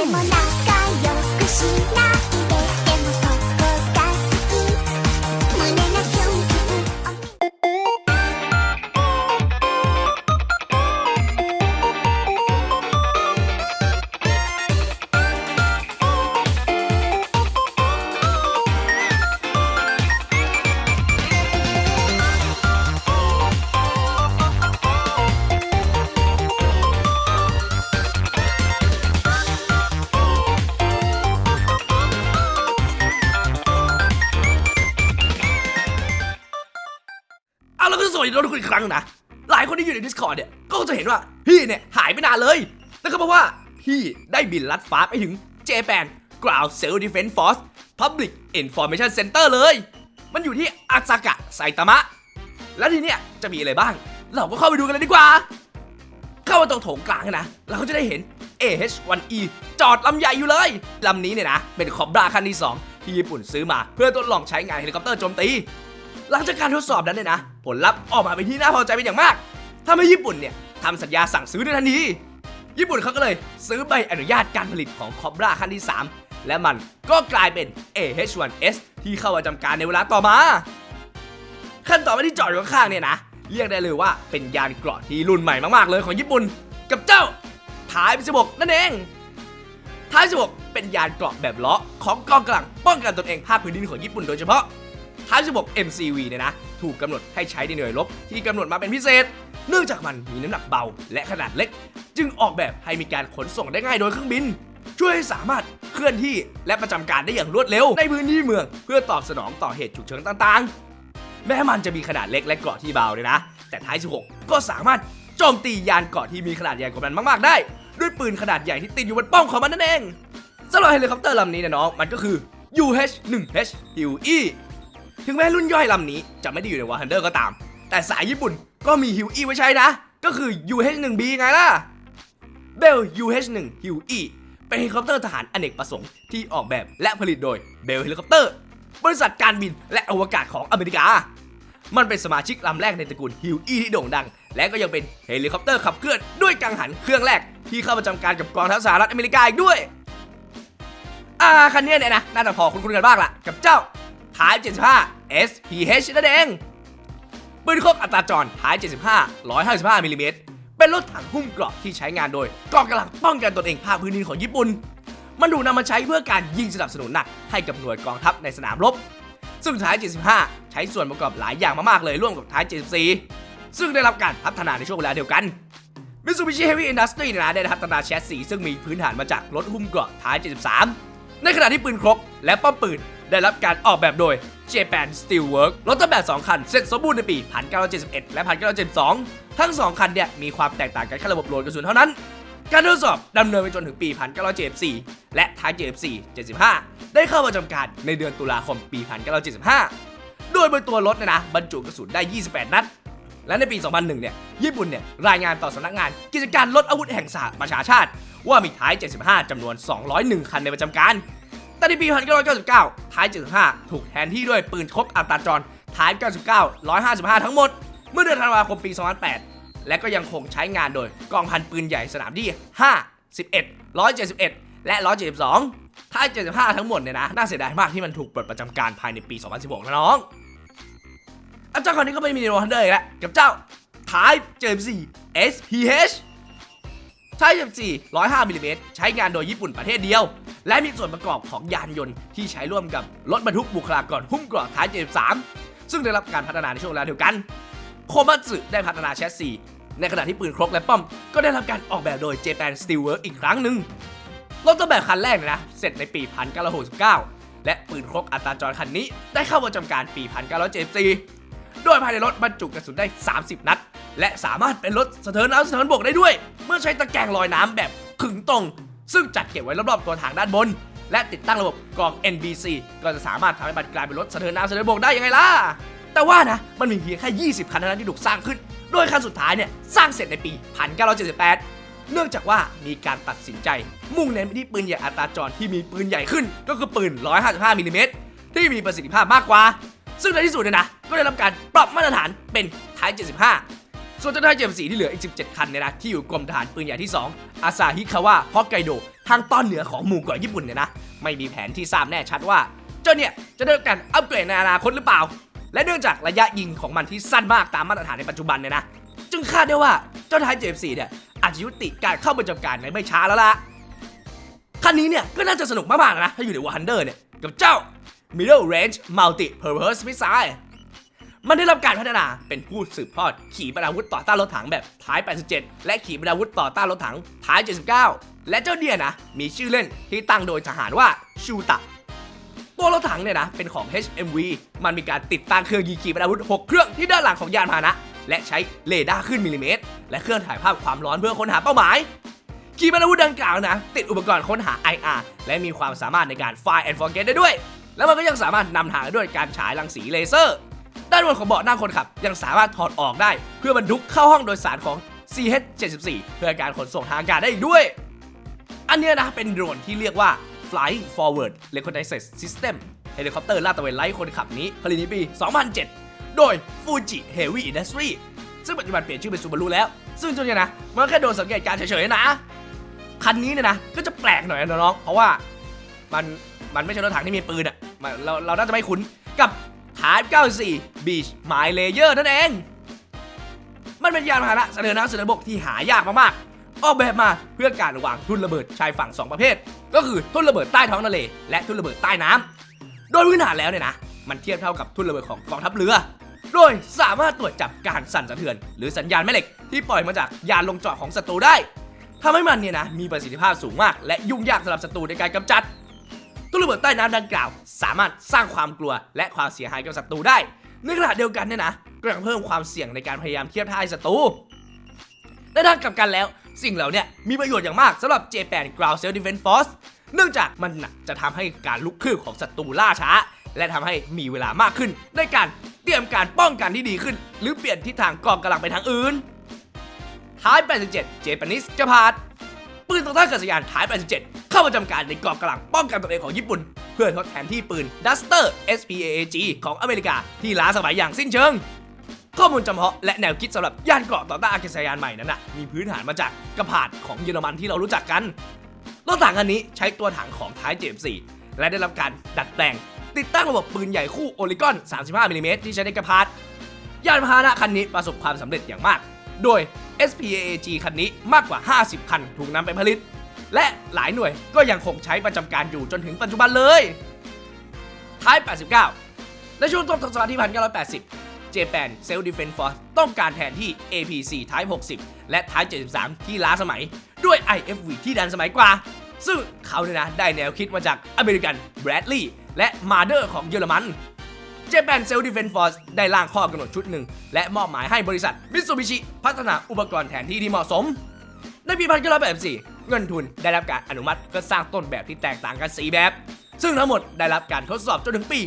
でも仲良くしな เอาแล้วก็สวัสดีทุกคนอีกครั้งนะหลายคนที่อยู่ใน Discord เนี่ยก็จะเห็นว่าพี่เนี่ยหายไปนานเลยนั่นก็เพราะว่าพี่ได้บินลัดฟ้าไปถึง Japan Ground Self Defense Force Public Information Center เลย มันอยู่ที่อาซากะไซตามะ แล้วทีเนี้ยจะมีอะไรบ้าง เราก็เข้าไปดูกันเลยดีกว่า เข้ามาตรงโถงกลางนะ เราก็จะได้เห็น AH-1E จอดลำใหญ่อยู่เลย ลำนี้เนี่ยนะ เป็นคอบราคันที่ 2 ที่ญี่ปุ่นซื้อมาเพื่อทดลองใช้งานเฮลิคอปเตอร์โจมตี หลังจากการทดสอบนั้นเนี่ยนะ ผลลัพธ์ออกมาเป็นที่น่าพอใจเป็นอย่างมากทำให้ญี่ปุ่นเนี่ยทำสัญญาสั่งซื้อในทันที ญี่ปุ่นเขาก็เลยซื้อใบอนุญาตการผลิตของคอบราขั้นที่ 3 และมันก็กลายเป็น AH-1S ที่เข้าประจำการในเวลาต่อมา ขั้นต่อไปที่จอดอยู่ข้างๆเนี่ยนะ เรียกได้เลยว่าเป็นยานเกราะที่รุ่นใหม่มากๆเลยของญี่ปุ่น กับเจ้าท้ายพิศบกนั่นเองท้ายพิศบกเป็นยานเกราะแบบล้อของกองกำลังป้องกันตนเองภาคพื้นดินของญี่ปุ่นโดยเฉพาะ ท้ายพิศบก MCV เนี่ยนะ ถูกกำหนดให้ใช้ในหน่วยรบที่กำหนดมาเป็นพิเศษ เนื่องจากมันมีน้ำหนักเบาและขนาดเล็ก จึงออกแบบให้มีการขนส่งได้ง่ายโดยเครื่องบิน ช่วยให้สามารถเคลื่อนที่และประจำการได้อย่างรวดเร็ว ในพื้นที่เมือง เพื่อตอบสนองต่อเหตุฉุกเฉินต่างๆ แม้มันจะมีขนาดเล็กและเกราะที่เบาเลยนะ แต่ท้าย 16 ก็สามารถโจมตียานเกราะที่มีขนาดใหญ่กว่ามันมากๆได้ ด้วยปืนขนาดใหญ่ที่ติดอยู่บนป้อมของมันนั่นเองสำหรับเฮลิคอปเตอร์ลำนี้นะน้องมันก็คือ UH-1H Huey ถึงแม้รุ่นย่อยลำนี้จะไม่ได้อยู่ในวอร์ฮันเดอร์ก็ตาม แต่สายญี่ปุ่นก็มี Huey ไว้ใช้นะ ก็คือ UH-1B ไงล่ะ เบล UH-1 Huey เป็นเฮลิคอปเตอร์ทหารอเนกประสงค์ที่ออกแบบและผลิตโดยเบลเฮลิคอปเตอร์ บริษัทการบินและอวกาศของอเมริกา มันเป็นสมาชิกลำแรกในตระกูลฮิวอีที่โด่งดัง และก็ยังเป็นเฮลิคอปเตอร์ขับเคลื่อนด้วยกังหันเครื่องแรกที่เข้าประจำการกับกองทัพสหรัฐอเมริกาอีกด้วย อ่าคันนี้เนี่ยนะน่าจะพอคุ้นๆกันบ้างละกับเจ้า ท้าย 75 SPH นั่นเองปืนคกอัตราจรท้าย 75 155มิลลิเมตรเป็นรถถังหุ้มเกราะที่ใช้งานโดยกองกำลังป้องกันตนเองภาคพื้นดินของญี่ปุ่น มันถูกนำมาใช้เพื่อการยิงสนับสนุนหนักให้กับหน่วยกองทัพในสนามรบ ซึ่งท้าย 75 ใช้ส่วนประกอบหลายอย่างมากๆเลยร่วมกับท้าย 74 ซึ่งได้รับการพัฒนาในช่วงเวลาเดียวกัน Mitsubishi Heavy Industry เนี่ยนะได้พัฒนาแชสซีซึ่งมีพื้นฐานมาจากรถหุ้มเกราะท้าย 73 ในขณะที่ปืนครกและป้อมปืน ได้รับการออกแบบโดย Japan Steel Works รถต้นแบบ 2 คัน เสร็จสมบูรณ์ในปี 1971 และ 1972 ทั้ง 2 คันเนี่ยมีความแตกต่างกันแค่ระบบโหลดกระสุนเท่านั้น การทดสอบดำเนินไปจนถึงปี 1974 และท้าย 74 75 ได้เข้าประจำการในเดือนตุลาคมปี 1975 โดยบนตัวรถเนี่ยนะบรรจุกระสุนได้ 28 นัด และในปี 2001 เนี่ยญี่ปุ่นเนี่ยรายงานต่อสำนักงาน กิจการลดอาวุธแห่งสหประชาชาติ ว่ามีท้าย 75จำนวน 201 คันในประจำการ แต่ในปี 1999 ท้าย 75 ถูกแทนที่ด้วยปืนคกอัตราจรท้าย 99 155 ทั้งหมด เมื่อเดือนธันวาคมปี 2008 และก็ยังคงใช้งานโดยกองพันปืนใหญ่สนามที่ 5 11 171 และ 172 ท้าย 75 ทั้งหมดเนี่ยนะ น่าเสียดายมากที่มันถูกปลดประจำการภายในปี 2016 นะน้องอาจารย์คนนี้ก็ไม่มีในโรฮันเดอร์อีกแล้วกับเจ้า Type 74 SPH ใช้74 105มิลลิเมตรใช้งานโดยญี่ปุ่นประเทศเดียวและมีส่วนประกอบของยานยนต์ที่ใช้ร่วมกับรถบรรทุกบุคลากรหุ้มเกราะท้าย 73 ซึ่งได้รับการพัฒนาในช่วงเวลาเดียวกัน โคมัตสึได้พัฒนาแชสซีในขณะที่ปืนครกและป้อมก็ได้รับการออกแบบโดย Japan Steel Works อีกครั้งหนึ่งรถต้นแบบคันแรกเนี่ยนะ เสร็จในปี 1969 และปืนครกอัตราจรคันนี้ได้เข้าประจำการปี 1974 โดยภายในรถบรรจุกระสุนได้ 30 นัด และสามารถเป็นรถสะเทินน้ำสะเทินบกได้ด้วย เมื่อใช้ตะแกรงลอยน้ำแบบขึงตรง ซึ่งจัดเก็บไว้รอบๆตัวถังด้านบน และติดตั้งระบบกรอง NBC ก็จะสามารถทำให้มันกลายเป็นรถสะเทินน้ำสะเทินบกได้ยังไงล่ะ แต่ว่านะ มันมีเพียงแค่ 20 คันเท่านั้นที่ถูกสร้างขึ้น โดยคันสุดท้ายเนี่ยสร้างเสร็จในปี 1978เนื่องจากว่ามีการตัดสินใจ มุ่งเน้นไปที่ปืนใหญ่อัตราจรที่มีปืนใหญ่ขึ้น ก็คือปืน 155มิลลิเมตรที่มีประสิทธิภาพมากกว่า ซึ่งในที่สุดเนี่ยนะ ก็ได้รับการปรับมาตรฐานเป็นท้าย 75 ส่วนเจ้าท้าย74ที่เหลืออีก 17 คันเนี่ยนะที่อยู่กรมทหารปืนใหญ่ที่ 2 อาซาฮิคาวะฮอกไกโดทางตอนเหนือของหมู่เกาะญี่ปุ่นเนี่ยนะไม่มีแผนที่ทราบแน่ชัดว่า เจ้าเนี่ยจะได้รับการอัปเกรดในอนาคตหรือเปล่า และเนื่องจากระยะยิงของมันที่สั้นมากตามมาตรฐานในปัจจุบันเนี่ยนะจึงคาดได้ว่าเจ้าท้าย JF4 เนี่ยอาจจะยุติการเข้าประจำการในไม่ช้าแล้วล่ะคันนี้เนี่ยก็น่าจะสนุกมากๆนะถ้าอยู่ในว a นเดอร์เนี่ยกับเจ้า Middle Range Multi Purpose Missile มันได้รับการพัฒนาเป็นผู้สืบทอดขีปนาวุธต่อต้านรถถังแบบท้าย 87 และขีปนาวุธต่อต้านรถถังท้าย 79 และเจ้าเนี่ยนะ มีชื่อเล่นที่ตั้งโดยทหารว่าชูตะ ตัวรถถังเนี่ยนะ เป็นของ HMV มันมีการติดตั้งเครื่องยิงขีปนาวุธ 6 เครื่องที่ด้านหลังของยานพาหนะ และใช้เรดาร์ขึ้นมิลลิเมตร และเครื่องถ่ายภาพความร้อนเพื่อค้นหาเป้าหมายขีปนาวุธดังกล่าวนะ ติดอุปกรณ์ค้นหา IR และมีความสามารถในการ Find and Forget ได้ด้วย แล้วมันก็ยังสามารถนำทางด้วยการฉายรังสีเลเซอร์ ด้านบนของเบาะนั่งคนขับ ยังสามารถถอดออกได้ เพื่อบรรทุกเข้าห้องโดยสารของ CH-74 เพื่อการขนส่งทางอากาศได้อีกด้วย อันนี้นะเป็นโดรนที่เรียกว่า Flying Forward Reconnaissance System เฮลิคอปเตอร์ลาดตระเวนไร้คนขับนี้ ผลิตในปี 2007 โดย Fuji Heavy Industry ซึ่งปัจจุบันเปลี่ยนชื่อเป็น Subaru แล้ว ซึ่งจนเนี่ยนะ มันแค่โดนสังเกตการเฉยๆนะ คันนี้เนี่ยนะ ก็จะแปลกหน่อยนะน้องๆเพราะว่ามันมันไม่ใช่รถถังที่มีปืนอะมันเราเราน่าจะไม่คุ้นกับ Type 94 Beach My Layer นั่นเอง มันเป็นยานพาหนะเสนอน้ำเสนอบกที่หายากมากๆ ออกแบบมาเพื่อการวางทุ่นระเบิดชายฝั่ง 2 ประเภท ก็คือทุ่นระเบิดใต้ท้องทะเล และทุ่นระเบิดใต้น้ำโดยพื้นฐานแล้วเนี่ยนะ มันเทียบเท่ากับทุ่นระเบิดของกองทัพเรือ โดยสามารถตรวจจับการสั่นสะเทือน หรือสัญญาณแม่เหล็กที่ปล่อยมาจากยานลงจอดของศัตรูได้ทำให้มันเนี่ยนะมีประสิทธิภาพสูงมาก และยุ่งยากสำหรับศัตรูในการกำจัดตุ้นระเบิดใต้น้ำดังกล่าว สามารถสร้างความกลัวและความเสียหายกับศัตรูได้ ในขณะเดียวกันเนี่ยนะก็ยังเพิ่มความเสี่ยงในการพยายามเทียบท่าให้ศัตรูในทางกลับกันแล้ว สิ่งเหล่านี้มีประโยชน์อย่างมากสำหรับ Japan Ground Self Defense Force เนื่องจากมันจะทำให้การลุกคืบของศัตรูล่าช้า และทำให้มีเวลามากขึ้น ในการเตรียมการป้องกันที่ดีขึ้น หรือเปลี่ยนทิศทางกองกำลังไปทางอื่นท้าย 87 Japanese จะพาดปืนต่อต้านกาศยานท้าย 87 เข้าประจำการในกองกำลังป้องกันตัวเองของญี่ปุ่น เพื่อทดแทนที่ปืน Duster SPAAG ของอเมริกาที่ล้าสมัยอย่างสิ้นเชิงข้อมูลจำเพาะและแนวคิดสำหรับยานเกราะต่อต้านอากาศยานใหม่นั้นนะมีพื้นฐานมาจากกระผาดของเยอรมันที่เรารู้จักกันรถถังคันนี้ใช้ตัวถังของท้าย JM4 และได้รับการดัดแปลง ติดตั้งระบบปืนใหญ่คู่โอลิกอน 35มิลลิเมตรที่ใช้ในกระพาดยานพาหนะคันนี้ประสบความสำเร็จอย่างมาก โดย SPAAG คันนี้มากกว่า 50 คันถูกนำไปผลิต และหลายหน่วยก็ยังคงใช้ประจำการอยู่จนถึงปัจจุบันเลย ท้าย 89 ในช่วงต้นทศวรรษที่ 1980 Japan Self Defense Force ต้องการแทนที่ APC Type 60 และ Type 73 ที่ล้าสมัย ด้วย IFV ที่ดันสมัยกว่า ซึ่งเขาเนี่ยนะได้แนวคิดมาจากอเมริกัน Bradley และ Marder ของเยอรมัน Japan Self Defense Force ได้ร่างข้อกำหนดชุดหนึ่ง และมอบหมายให้บริษัท Mitsubishi พัฒนาอุปกรณ์แทนที่ที่เหมาะสม ในปี 1984 เงินทุนได้รับการอนุมัติเพื่อสร้างต้นแบบที่แตกต่างกัน4แบบ ซึ่งทั้งหมดได้รับการทดสอบจนถึงปี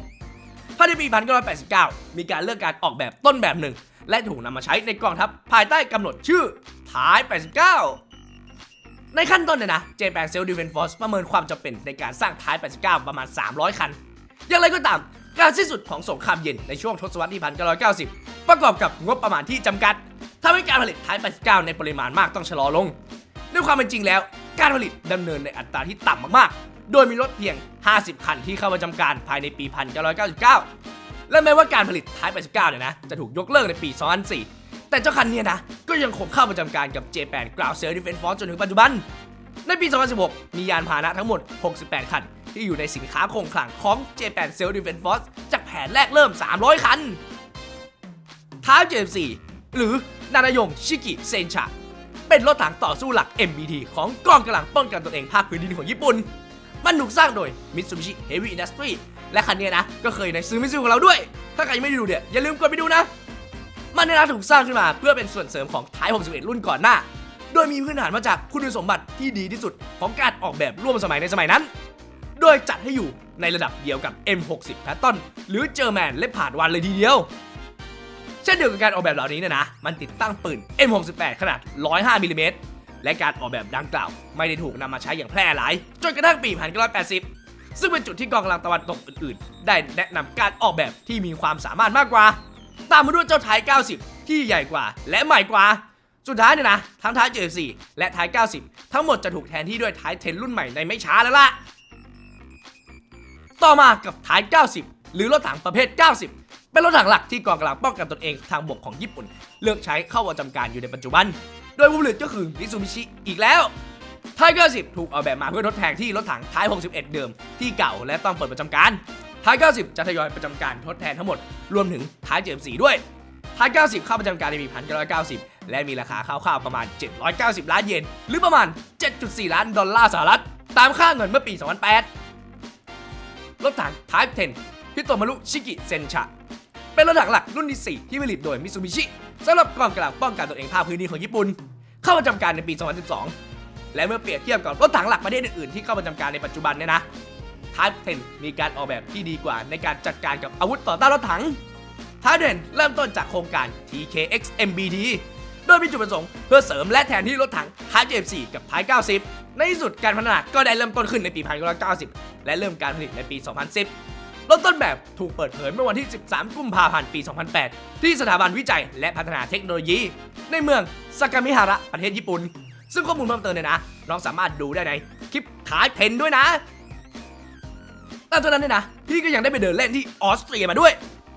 1986ภายในปี 1989 มีการเลือกการออกแบบต้นแบบหนึ่ง และถูกนำมาใช้ในกองทัพภายใต้กำหนดชื่อท้าย 89 ในขั้นต้นเนี่ยนะ Japan Self Defense Force ประเมินความจำเป็นในการสร้างท้าย 89 ประมาณ 300 คัน อย่างไรก็ตามการสิ้นสุดของสงครามเย็นในช่วงทศวรรษที่ 1990 ประกอบกับงบประมาณที่จำกัดทำให้การผลิตท้าย 89 ในปริมาณมากต้องชะลอลง ด้วยความเป็นจริงแล้ว การผลิตดำเนินในอัตราที่ต่ำมากๆ โดยมีรถเพียง 50 คันที่เข้าประจำการภายในปี 1999 และแม้ว่าการผลิตท้าย 89 เนี่ยนะ จะถูกยกเลิกในปี 2004 แต่เจ้าคันเนี้นะ ก็ยังคงเข้าประจำการกับ Japan Ground Self Defense Force จนถึงปัจจุบัน ในปี 2016 มียานพาหนะทั้งหมด 68 คัน ที่อยู่ในสินค้าคงคลังของ Japan Self Defense Force จากแผนแรกเริ่ม 300 คันท้าย JMC หรือ นานายงชิกิเซนชะ เป็นรถถังต่อสู้หลัก MBT ของกองกำลังป้องกันตนเองภาคพื้นดินของญี่ปุ่น มันถูกสร้างโดย Mitsubishi Heavy Industry และคันนี้นะ ก็เคยในซื้อมิซูของเราด้วย ถ้าใครยังไม่ได้ดูเนี่ยอย่าลืมกดไปดูนะ มันนี่นะถูกสร้างขึ้นมาเพื่อเป็นส่วนเสริมของท้าย 61 รุ่นก่อนหน้า โดยมีพื้นฐานมาจากคุณสมบัติที่ดีที่สุดของการออกแบบร่วมสมัยในสมัยนั้น โดยจัดให้อยู่ในระดับเดียวกับ M60 แพตตอนหรือเจอแมนและผ่านวันเลยทีเดียว เช่นเดียวกับการออกแบบเหล่านี้เนี่ยนะ มันติดตั้งปืน M68 ขนาด 105มิลลิเมตรและการออกแบบดังกล่าว ไม่ได้ถูกนำมาใช้อย่างแพร่หลาย จนกระทั่งปี 1980 ซึ่งเป็นจุดที่กองกำลังตะวันตกอื่นๆ ได้แนะนำการออกแบบที่มีความสามารถมากกว่า ตามมาด้วยเจ้าไทย90 ที่ใหญ่กว่าและใหม่กว่า สุดท้ายเนี่ยนะ ทั้งท้าย JFC และท้าย 90 ทั้งหมดจะถูกแทนที่ด้วยท้าย10รุ่นใหม่ในไม่ช้าแล้วล่ะ ต่อมากับท้าย 90 หรือรถถังประเภท 90 เป็นรถถังหลักที่กองกำลังป้องกันตนเองทางบกของญี่ปุ่น เลือกใช้เข้าประจำการอยู่ในปัจจุบัน โดยผู้ผลิตก็คือมิซูบิชิอีกแล้วไท้าย90ถูกออกแบบมาเพื่อทดแทนที่รถถังท้าย 61 เดิมที่เก่าและต้องเปิดประจำการท้าย90 จะทยอยประจำการทดแทนทั้งหมด รวมถึงท้าย 74 ด้วยท้าย 90 เข้าประจำการในปี 1990 และมีราคาคร่าวๆประมาณ 790 ล้านเยน หรือประมาณ 7.4 ล้านดอลลาร์สหรัฐ ตามค่าเงินเมื่อปี 2008 รถถัง Type 10 พิโตมารุชิกิเซนชะ เป็นรถถังหลักรุ่นที่ 4 ที่ผลิตโดยมิซูบิชิสำหรับกองกำลังป้องกันตัวเองภาคพื้นที่ของญี่ปุ่น เข้าประจำการในปี 2012 และเมื่อเปรียบเทียบกับรถถังหลักประเทศอื่นๆที่เข้าประจำการในปัจจุบันเนี่ยนะ Type 10มีการออกแบบที่ดีกว่าในการจัดการกับอาวุธต่อต้านรถถังท้ายเด่นเริ่มต้นจากโครงการ TKX MBT โดยมีจุดประสงค์เพื่อเสริมและแทนที่รถถังท้าย JF4 กับท้าย90 ในที่สุดการพัฒนาก็ได้เริ่มต้นขึ้นในปี 1990 และเริ่มการผลิตในปี 2010 รถต้นแบบถูกเปิดเผยเมื่อวันที่ 13 กุมภาพันธ์ ปี 2008 ที่สถาบันวิจัยและพัฒนาเทคโนโลยี ในเมืองซากามิฮาระ ประเทศญี่ปุ่น ซึ่งข้อมูลเพิ่มเติมเนี่ยนะ น้องสามารถดูได้ในคลิปท้ายเพนด้วยนะแต่ตอนนั้นเนี่ยนะ พี่ก็ยังได้ไปเดินเล่นที่ออสเตรียมาด้วย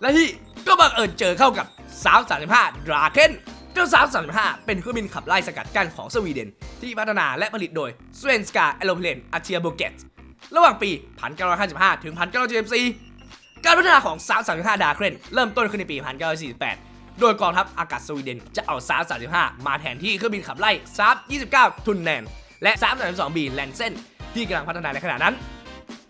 และพี่ก็บังเอิญเจอเข้ากับสาว35ดราเคนเจ้าสาว35เป็นเครื่องบินขับไล่สกัดกั้นของสวีเดน ที่พัฒนาและผลิตโดย s w e n s k a a e r o p l a n a r t i a b o g e t ระหว่างปี 1955 ถึง 1974 การพัฒนาของสาว35 ดาเคนเริ่มต้นขึ้นในปี 1948 โดยกองทัพอากาศสวีเดนจะเอาซา35 มาแทนที่เครื่องบินขับไล่ซา29 ทุนแนน และซา32 b แลนเซนที่กำลังพัฒนาในขณะนั้น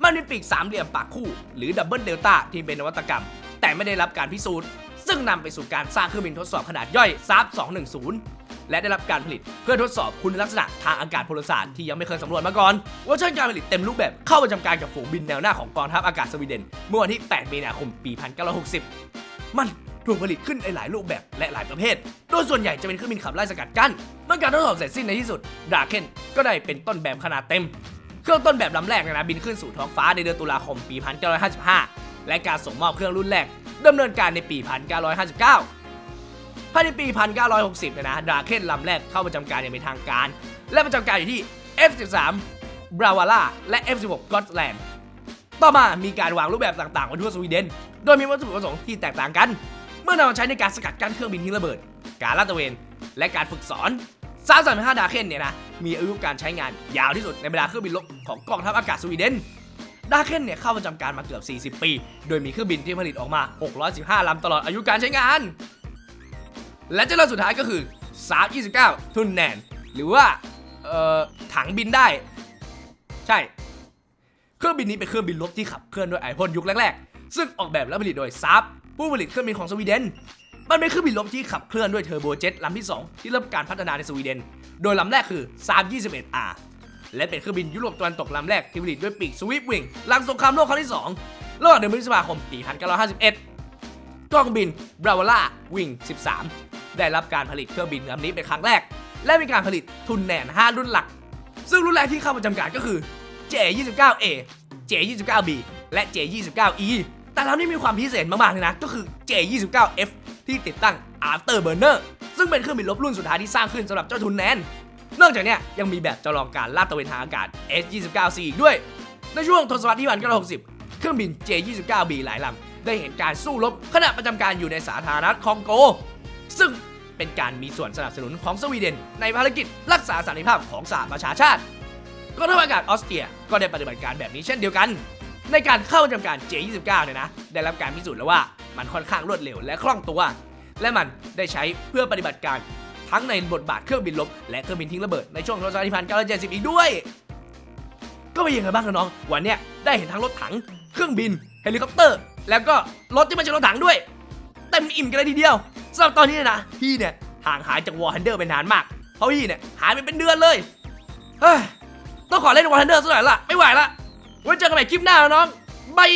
มันมีปีกสามเหลี่ยมปากคู่ หรือดับเบิลเดลต้าที่เป็นนวัตกรรม แต่ไม่ได้รับการพิสูจน์ ซึ่งนำไปสู่การสร้างเครื่องบินทดสอบขนาดย่อยซาบ210 และได้รับการผลิต เพื่อทดสอบคุณลักษณะทางอากาศพลศาสตร์ที่ยังไม่เคยสำรวจมาก่อนเว่าช่นการผลิตเต็มรูปแบบเข้าประจำการกับฝูงบินแนวหน้าของกองทัพอากาศสวีเดน เมื่อวันที่ 8 มีนาคม ปี 1960 มันถูกผลิตขึ้นในหลายรูปแบบและหลายประเภท โดยส่วนใหญ่จะเป็นเครื่องบินขับไล่สกัดกั้นเมื่อการทดสอบเสร็จสิ้นในที่สุดดราเคนก็ได้เป็นต้นแบบขนาดเต็ม เครื่องต้นแบบลำแรกเนนะบินขึ้นสู่ท้องฟ้าในเดือนตุลาคมปี 1955 และการส่งมอบเครื่องรุ่นแรกดำเนินการในปี 1959 ภายในปี 1960เนี่ยนะดราเคนลำแรกเข้าประจำการอย่างเป็นทางการ และประจำการอยู่ที่ F13 บราวา l าและ F16 g o t l a n d ต่อมามีการวางรูปแบบต่างๆไว้ทั่วสวีเดน โดยมีวัตถุประสงค์ที่แตกต่างกัน เมื่อนำมาใช้ในการสกัดกั้นเครื่องบินทิ้งระเบิด การลาดตระเวน และการฝึกสอนซา35ดาเคนเนี่ยนะ มีอายุการใช้งานยาวที่สุดในบรรดาเครื่องบินรบของกองทัพอากาศสวีเดนดาเคนเนี่ยเข้าประจำการมาเกือบ 40 ปี โดยมีเครื่องบินที่ผลิตออกมา 615 ลำตลอดอายุการใช้งาน และเจ้าลำสุดท้ายก็คือซา29 ทุนแนน หรือว่าเอ่อถังบินได้ ใช่ เครื่องบินนี้เป็นเครื่องบินรบที่ขับเคลื่อนด้วยไอพ่นยุคแรกๆ ซึ่งออกแบบและผลิตโดยซับผู้ผลิตเครื่องบินของสวีเดน มันเป็นเครื่องบินรบที่ขับเคลื่อนด้วยเทอร์โบเจ็ตลำที่ 2 ที่เริ่มการพัฒนาในสวีเดน โดยลำแรกคือซาบ 21R และเป็นเครื่องบินยุโรปตะวันตกลำแรกที่ผลิตด้วยปีกสวีปวิงหลังสงครามโลกครั้งที่ 2 ระหว่างเดือนพฤษภาคมปี1951กองบินบราวาล่าวิง 13 ได้รับการผลิตเครื่องบินลำนี้เป็นครั้งแรก และมีการผลิตทุนแนน 5 รุ่นหลัก ซึ่งรุ่นแรกที่เข้าประจำการก็คือ J29A J29B และ J29E แต่ลำนี้มีความพิเศษมากๆเลยนะก็คือ J29F ที่ติดตั้ง Afterburner ซึ่งเป็นเครื่องบินรบรุ่นสุดท้ายที่สร้างขึ้นสำหรับเจ้าทุนแนนนอกจากนี้ยยังมีแบบจำลองการลาดตระเวนทางอากาศ S29C อีกด้วย ในช่วงทศวรรษที่1960 เครื่องบิน J29B หลายลำได้เห็นการสู้รบขณะประจำการอยู่ในสาธารณรัฐคองโก ซึ่งเป็นการมีส่วนสนับสนุนของสวีเดน ในภารกิจรักษาสันติภาพของสหประชาชาติกองทัพอากาศออสเตรียก็ได้ปฏิบัติการแบบนี้เช่นเดียวกัน ในการเข้าประจำการ J29 เนี่ยนะ ได้รับการพิสูจน์แล้วว่ามันค่อนข้างรวดเร็วและคล่องตัว และมันได้ใช้เพื่อปฏิบัติการทั้งในบทบาทเครื่องบินรบและเครื่องบินทิ้งระเบิดในช่วงทศวรรษที่พันเก้าร้อยเจ็ดสิบอีกด้วย ก็เป็นยังไงบ้างน้อง วันเนี้ยได้เห็นทั้งรถถัง เครื่องบิน เฮลิคอปเตอร์ แล้วก็รถที่ไม่ใช่รถถังด้วย เต็มอิ่มกันเลยทีเดียวสำหรับตอนนี้นะพี่เนี่ยห่างหายจากวอร์ฮันเดอร์ไปนานมาก เพราะพี่เนี่ยหายไปเป็นเดือนเลยเฮ้ยต้องขอเล่นวอร์ฮันเดอร์สักหน่อยละไม่ไหวละไว้เจอกันใหม่คลิปหน้านะน้องบาย